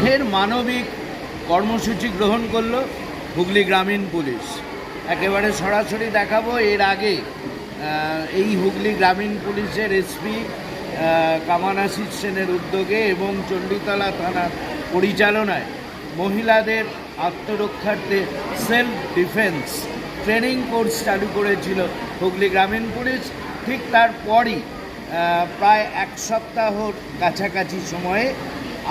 ফের মানবিক কর্মসূচি গ্রহণ করল হুগলি গ্রামীণ পুলিশ। একেবারে সরাসরি দেখাবো, এর আগে এই হুগলি গ্রামীণ পুলিশের এসপি কামান সেনের উদ্যোগে এবং চণ্ডীতলা থানার পরিচালনায় মহিলাদের আত্মরক্ষার্থে সেলফ ডিফেন্স ট্রেনিং কোর্স চালু করেছিল হুগলি গ্রামীণ পুলিশ। ঠিক তারপরই প্রায় এক সপ্তাহর কাছাকাছি সময়ে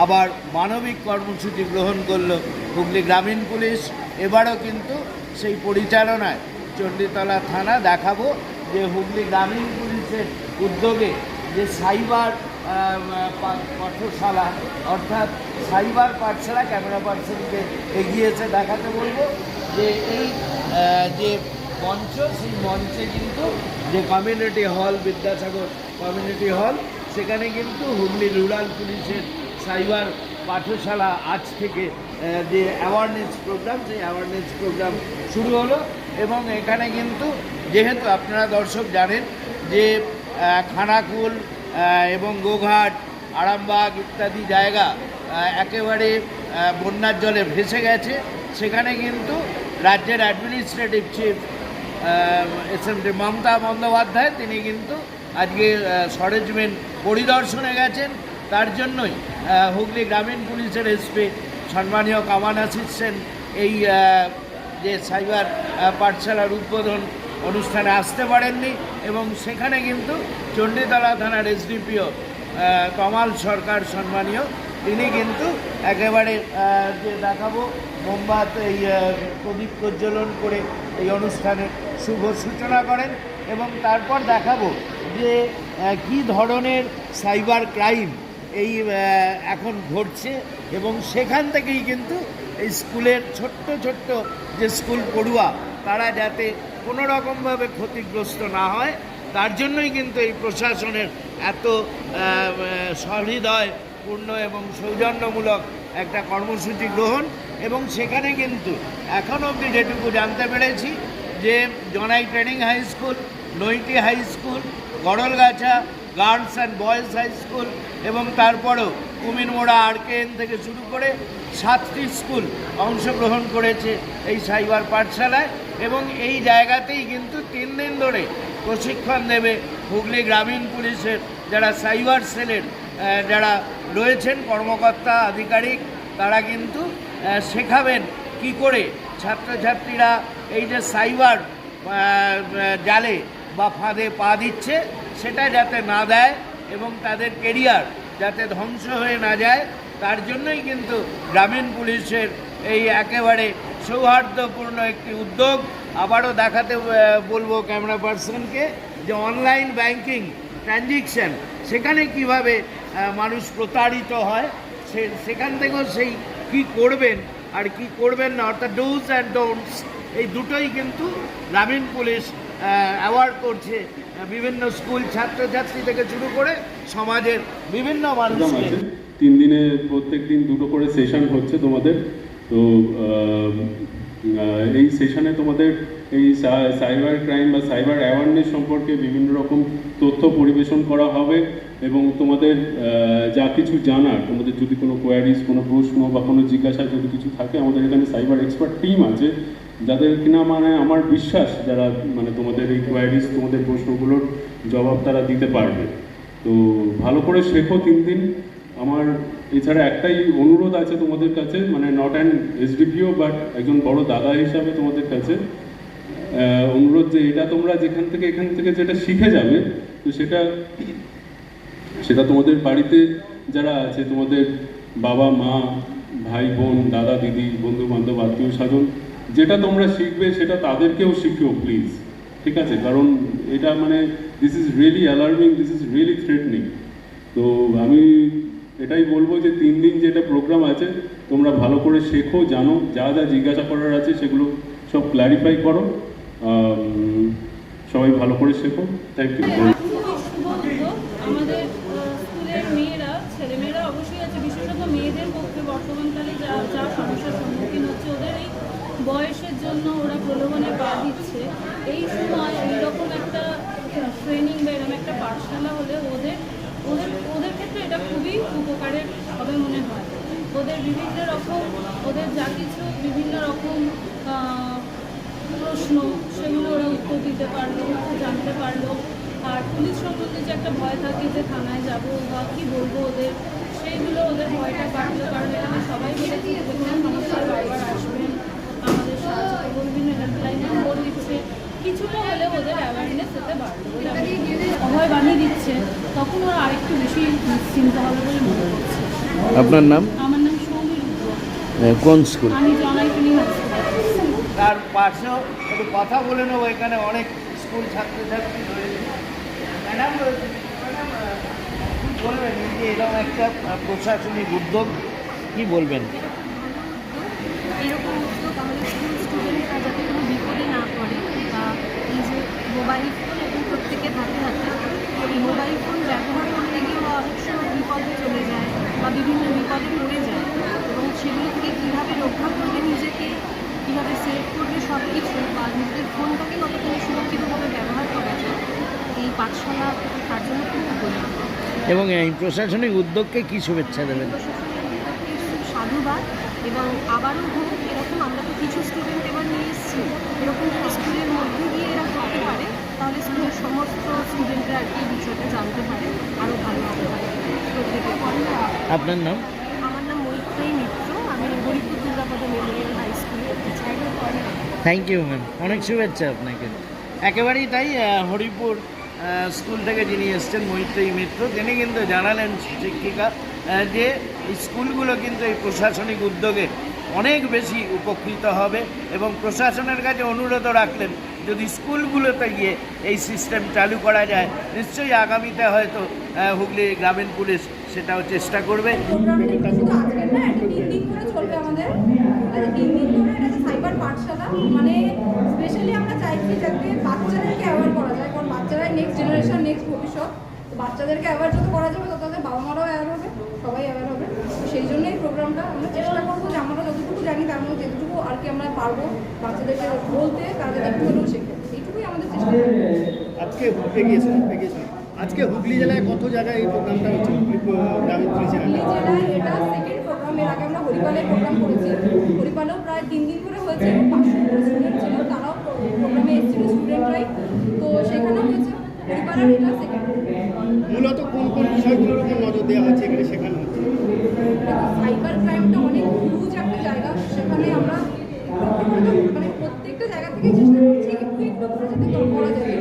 আবার মানবিক কর্মসূচি গ্রহণ করল হুগলি গ্রামীণ পুলিশ। এবারও কিন্তু সেই পরিচালনায় চণ্ডীতলা থানা দেখাবো যে হুগলি গ্রামীণ পুলিশের উদ্যোগে যে সাইবার পাঠশালা, অর্থাৎ সাইবার পাঠশালা, ক্যামেরা পার্সনকে এগিয়েছে দেখাতে বলব যে এই যে মঞ্চ, সেই মঞ্চে কিন্তু যে community hall Vidyasagar community hall. সেখানে কিন্তু হুগলি রুরাল পুলিশের সাইবার পাঠশালা আজ থেকে যে অ্যাওয়ারনেস প্রোগ্রাম সেই অ্যাওয়ারনেস প্রোগ্রাম শুরু হলো। এবং এখানে কিন্তু যেহেতু আপনারা দর্শক জানেন যে খানাকুল এবং গোঘাট, আরামবাগ ইত্যাদি জায়গা একেবারে বন্যার জলে ভেসে গেছে। সেখানে কিন্তু রাজ্যের administrative chief S M Mamata Bandyopadhyay, তিনি কিন্তু আজকে আহ, সরেজমেন্ট পরিদর্শনে গেছেন। তার জন্যই হুগলি গ্রামীণ পুলিশের এসপি সম্মানীয় কামান আশিস সেন এই যে সাইবার পাঠশালার উদ্বোধন অনুষ্ঠানে আসতে পারেননি এবং সেখানে কিন্তু চণ্ডীতলা থানার এসডিপিও কমাল সরকার সম্মানীয় তিনি কিন্তু একেবারে যে দেখাবো মোমবাত এই প্রদীপ প্রজ্বলন করে এই অনুষ্ঠানের শুভ সূচনা করেন। এবং তারপর দেখাবো যে কী ধরনের সাইবার ক্রাইম এই এখন ঘটছে এবং সেখান থেকেই কিন্তু এই স্কুলের ছোট্ট ছোট্ট যে স্কুল পড়ুয়া, তারা যাতে কোনো রকমভাবে ক্ষতিগ্রস্ত না হয়, তার জন্যই কিন্তু এই প্রশাসনের এত সহৃদয় পূর্ণ এবং সৌজন্যমূলক একটা কর্মসূচি গ্রহণ এবং সেখানে কিন্তু এখন অবধি যেটুকু জানতে পেরেছি যে Janai training high school Naiti high school, Garalgachha, girls and boys high school এবং তারপরেও কুমিরমোড়া আরকেএন থেকে শুরু করে সাতটি স্কুল অংশগ্রহণ করেছে এই সাইবার পাঠশালায় এবং এই জায়গাতেই কিন্তু তিন দিন ধরে প্রশিক্ষণ দেবে হুগলি গ্রামীণ পুলিশের যারা সাইবার সেলের যারা রয়েছেন কর্মকর্তা, আধিকারিক, তারা কিন্তু শেখাবেন কি করে ছাত্রছাত্রীরা এই যে সাইবার জালে বা ফাঁদে পা দিচ্ছে সেটা যাতে না দেয় এবং তাদের কেরিয়ার যাতে ধ্বংস হয়ে না যায়, তার জন্যই কিন্তু গ্রামীণ পুলিশের এই একেবারে সৌহার্দ্যপূর্ণ একটি উদ্যোগ। আবারও দেখাতে বলব ক্যামেরা পার্সনকে যে অনলাইন ব্যাংকিং ট্রানজেকশন সেখানে কীভাবে মানুষ প্রতারিত হয়, সে, সেখান থেকেও সেই কি করবেন আর কি করবেন না, অর্থাৎ ডোজ অ্যান্ড ডোন্টস এই দুটোই কিন্তু গ্রামীণ পুলিশ অ্যাওয়ার্ড করছে বিভিন্ন স্কুল ছাত্রছাত্রী থেকে শুরু করে সমাজের বিভিন্ন মানুষ তিন দিনে প্রত্যেক দিন দুটো করে সেশন হচ্ছে তোমাদের। তো এই সেশনে তোমাদের এই সাইবার ক্রাইম বা সাইবার অ্যাওয়ারনেস সম্পর্কে বিভিন্ন রকম তথ্য পরিবেশন করা হবে এবং তোমাদের যা কিছু জানার, তোমাদের যদি কোনো কোয়ারিজ কোনো প্রশ্ন বা কোনো জিজ্ঞাসা যদি কিছু থাকে, আমাদের এখানে সাইবার এক্সপার্ট টিম আছে, যাদের কিনা মানে আমার বিশ্বাস যারা মানে তোমাদের এই কোয়ারিজ তোমাদের প্রশ্নগুলোর জবাব তারা দিতে পারবে। তো ভালো করে শেখো তিন দিন আমার এছাড়া একটাই অনুরোধ আছে তোমাদের কাছে মানে নট অ্যান এসডিপিও বাট একজন বড় দাদা হিসাবে তোমাদের কাছে। অনুরোধ যে এটা তোমরা যেখান থেকে এখান থেকে যেটা শিখে যাবে, তো সেটা সেটা তোমাদের বাড়িতে যারা আছে, তোমাদের বাবা, মা, ভাই, বোন, দাদা, দিদি বন্ধু বান্ধব আত্মীয় স্বজন, যেটা তোমরা শিখবে সেটা তাদেরকেও শিখিও প্লিজ ঠিক আছে? কারণ এটা মানে this is really alarming this is really threatening তো আমি এটাই বলব যে তিন দিন যেটা প্রোগ্রাম আছে, তোমরা ভালো করে শেখো, জানো, যা যা জিজ্ঞাসা করার আছে সেগুলো সব ক্ল্যারিফাই করো সবাই ভালো করে শেখো থ্যাংক ইউ। আমাদের মেয়েরা ছেলেমেয়েরা অবশ্যই আছে, বিশেষত মেয়েদের বর্তমানকালে যা সমস্যার সম্মুখীন ওদের এই বয়সের জন্য ওরা প্রলোভনে পা দিচ্ছে এই সময় এইরকম একটা ট্রেনিং বা এরকম একটা পাঠশালা হলে ওদের ওদের খুবই উপকারের হবে মনে হয়। ওদের বিভিন্ন রকম, ওদের যা কিছু বিভিন্ন রকম প্রশ্ন, সেগুলো ওরা উত্তর দিতে পারল জানতে পারল। আর পুলিশ সম্বন্ধে যে একটা ভয় থাকে যে থানায় যাব বা কী বলব ওদের, সেইগুলো ওদের ভয়টা কাটলো কারণ এখানে সবাই কোনো সমস্যায় বারবার আসবেন আমাদের সাহায্য বিভিন্ন হেল্পলাইন নম্বর দিচ্ছে। কিছুটা হলেও ওদের অ্যাওয়ারনেস এতে দিচ্ছে তখন ওরা আরেকটু বেশি নিশ্চিন্ত হবে বলে মনে করছে। আপনার নাম? আমার নাম সৌমি রুদ্র কোন স্কুল? আমি জনাইটুনি তার পাশেও একটু কথা বলে নেব এখানে অনেক স্কুল ছাত্রছাত্রী রয়েছে। ম্যাডাম ম্যাডাম বলবেন যে এরকম একটা প্রশাসনিক উদ্যোগ কি বলবেন? এরকম উদ্যোগ আমাদের স্কুল স্টুডেন্টরা যাতে কোনো বিপদে না পড়ে বা এই যে মোবাইল ফোন এবং প্রত্যেকের হাতে হাতে এই মোবাইল ফোন ব্যবহার করতে গিয়ে ওরা অনেক সময় বিপদে চলে যায় বা বিভিন্ন বিপদে পড়ে যায় এবং সেগুলো থেকে কীভাবে রক্ষা করবে নিজেকে কীভাবে সেভ করবে সব কিছু বা নিজেদের ফোনটাকে কতখানি সুরক্ষিতভাবে ব্যবহার করা যায় এই পাঠশালা তার জন্য খুব উপযোগী। এবং এই প্রশাসনিক উদ্যোগকে কি শুভেচ্ছা দেবেন? সাধুবাদ এবং আবারও হোক এরকম আমরা তো কিছু স্টুডেন্ট এবার নিয়ে এসেছি এরকম যদি স্কুলের মধ্যে গিয়ে এরা করতে পারে তাহলে স্কুলের সমস্ত স্টুডেন্টরা আর কি এই বিষয়টা জানতে পারে আরও ভালো হতে পারে প্রত্যেকে আপনার নাম? আমার নাম মৈত্রেয়ী মিত্র। আমি হরিপুর দুর্গাপদ মেমোরিয়াল হাই স্কুলের থ্যাংক ইউ ম্যাম অনেক শুভেচ্ছা আপনাকে। একেবারেই তাই হরিপুর স্কুল থেকে যিনি এসছেন মৈত্রী মিত্র তিনি কিন্তু জানালেন শিক্ষিকা যে স্কুলগুলো কিন্তু এই প্রশাসনিক উদ্যোগে অনেক বেশি উপকৃত হবে এবং প্রশাসনের কাছে অনুরোধও রাখলেন যদি স্কুলগুলোতে গিয়ে এই সিস্টেম চালু করা যায়, নিশ্চয়ই আগামীতে হয়তো হুগলি গ্রামীণ পুলিশ সেটাও চেষ্টা করবে। মানে স্পেশালি বাচ্চাদেরকে অ্যাওয়ার করা যায় কারণ নেক্সট নেক্সট ভবিষ্যৎ, বাচ্চাদেরকে অ্যাওয়ার যত করা যাবে, তত তাদের বাবা মারাও অ্যাওয়ার হবে, সবাই অ্যাওয়ার হবে। সেই জন্যই প্রোগ্রামটা আমরা চেষ্টা জানি তার মধ্যে যেটুকু আর কি আমরা পারব বাচ্চাদেরকে বলতে তারা যাতে একটু হলেও শেখে এইটুকুই আমাদের চেষ্টা আজকে এগিয়েছেন এগিয়েছেন আজকে হুগলি জেলায় কত জায়গায় এই প্রোগ্রামটা হচ্ছে? হুগলি জেলায়। এটা সেকেন্ড প্রোগ্রাম এর আগে আমরা হরিপালের প্রোগ্রাম করেছি। হরিপালেও প্রায় তিন দিন করে হয়েছে। পাঁচশো স্টুডেন্ট ছিল। তারাও প্রোগ্রামে এসেছিল স্টুডেন্টরাই তো সেখানেও হয়েছে। হরিপালের এটা সেকেন্ড মূলত কোন কোন বিষয়গুলোর উপর নজর দেওয়া হচ্ছে এখানে শেখানো হচ্ছে সাইবার ক্রাইমটা অনেক হিউজ একটা জায়গা সেখানে আমরা একটু একটু করে মানে প্রত্যেকটা জায়গা থেকে চেষ্টা করছি একটু করে যাতে কম করা যায়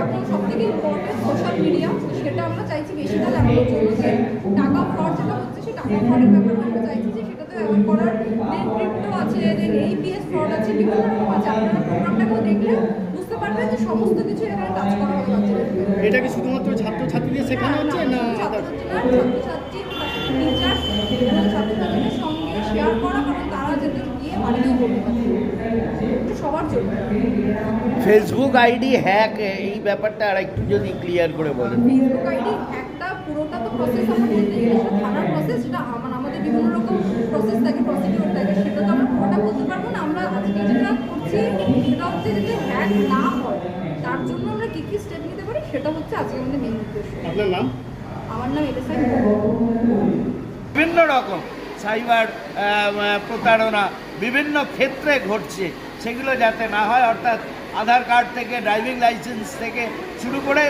এখন সব থেকে ইম্পর্টেন্ট সোশ্যাল মিডিয়া সেটা আমরা চাইছি বেশি তাহলে জন্য যে টাকা ফ্রড যেটা হচ্ছে সেই টাকা ফ্রডের ব্যাপারে আমরা চাইছি যে সেটাতে অ্যাভয়েড করার দেন ক্রিপ্টো আছে দেন এইপিএস ফ্রড আছে বিভিন্ন রকম আছে। আপনারা প্রোগ্রামটাকেও দেখলে বুঝতে পারবেন যে সমস্ত কিছু এখানে কাজ করা বাচ্চাদেরকে এটা কি শুধুমাত্র ছাত্রছাত্রীদের শেখানো হচ্ছে না others? ছাত্রছাত্রী টিচার ছাত্রছাত্রীদের সঙ্গে শেয়ার করা কারণ তারা যাতে গিয়ে বাড়িতেও করতে পারে এটা সবার জন্য ফেসবুক আইডি হ্যাক এই ব্যাপারটা আর একটু যদি ক্লিয়ার করে বলেন। ফেসবুক আইডি পুরোটা তো প্রসেস থানার প্রসেস সেটা আমার আমাদের বিভিন্ন রকম প্রসেস থাকে প্রসিডিওর থাকে। সেটা তো আমরা পুরোটা বলতে পারব না। আমরা আজকে যেটা করছি সেটা হচ্ছে যাতে হ্যাক না হয় তার জন্য আমরা কী কী স্টেপ নিতে পারি সেটা হচ্ছে আজকে আমাদের মেন উদ্দেশ্য। আপনার নাম? আমার নাম এটা বিভিন্ন রকম সাইবার প্রতারণা বিভিন্ন ক্ষেত্রে ঘটছে। সেগুলো যাতে না হয়, অর্থাৎ আধার কার্ড থেকে, ড্রাইভিং লাইসেন্স থেকে শুরু করে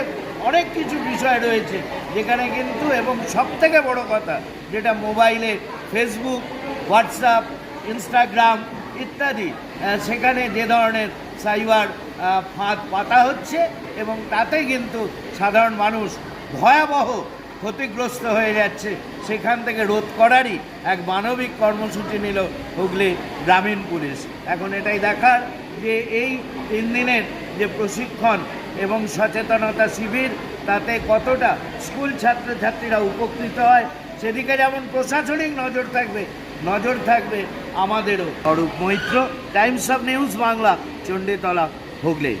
অনেক কিছু বিষয় রয়েছে। যেখানে কিন্তু, এবং সব থেকে বড় কথা, যেটা মোবাইলে, ফেসবুক, হোয়াটসঅ্যাপ, ইনস্টাগ্রাম ইত্যাদি সেখানে যে ধরনের সাইবার ফাঁদ পাতা হচ্ছে এবং তাতে কিন্তু সাধারণ মানুষ ভয়াবহ ক্ষতিগ্রস্ত হয়ে যাচ্ছে। সেখান থেকে রোধ করারই এক মানবিক কর্মসূচি নিল হুগলি গ্রামীণ পুলিশ। এখন এটাই দেখার যে এই তিন দিনের যে প্রশিক্ষণ এবং সচেতনতা শিবির, তাতে কতটা স্কুল ছাত্রছাত্রীরা উপকৃত হয়, সেদিকে যেমন প্রশাসনিক নজর থাকবে নজর থাকবে আমাদেরও। Arup Maitra, Times of News Bangla, Chanditala, Hooghly.